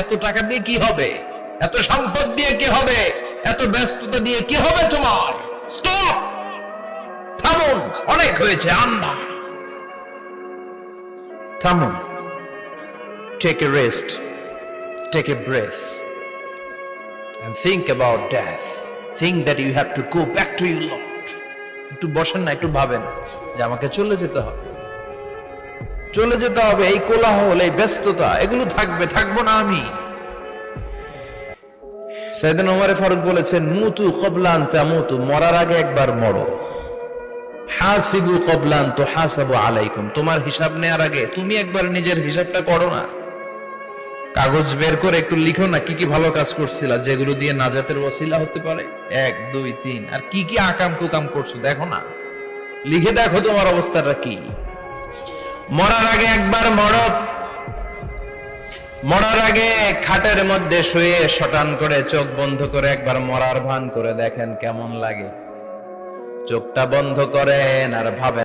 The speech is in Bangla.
এত টাকা দিয়ে কি হবে? এত সম্পদ দিয়ে কি হবে? এত ব্যস্ততা দিয়ে কি হবে তোমার? থামুন, অনেক হয়েছে আন্না থামুন। Take a rest take a breath that you have to go back to your Lord. একটু বসেন না, একটু ভাবেন যে আমাকে চলে যেতে হবে। চলে যেতে হবে, এই কোলাহল, এই ব্যস্ততা, এগুলো থাকবে, থাকব না আমি। সাইদিন ওমরে ফারুক বলেছেন, মুতু কবলান তামুতু মরার আগে একবার মরো। হাসিবু কবলান তো হাসাবু আলাইকুম। তোমার হিসাব আগে, তুমি একবার নিজের হিসাবটা করো না। কাগজ বের করে একটু লিখো না, কি কি ভালো কাজ করছিলা, যেগুলো দিয়ে নাজাতের ওসিলা হতে পারে? এক, দুই, তিন। আর কি কি আকাম কুকাম করছ, দেখো না। লিখে দেখো তোমার অবস্থাটা কি। মরার আগে একবার মরত মরার আগে খাটের মধ্যে শুয়ে শটান করে চোখ বন্ধ করে একবার মরার ভান করে দেখেন কেমন লাগে। চোখটা বন্ধ করেন আর ভাবেন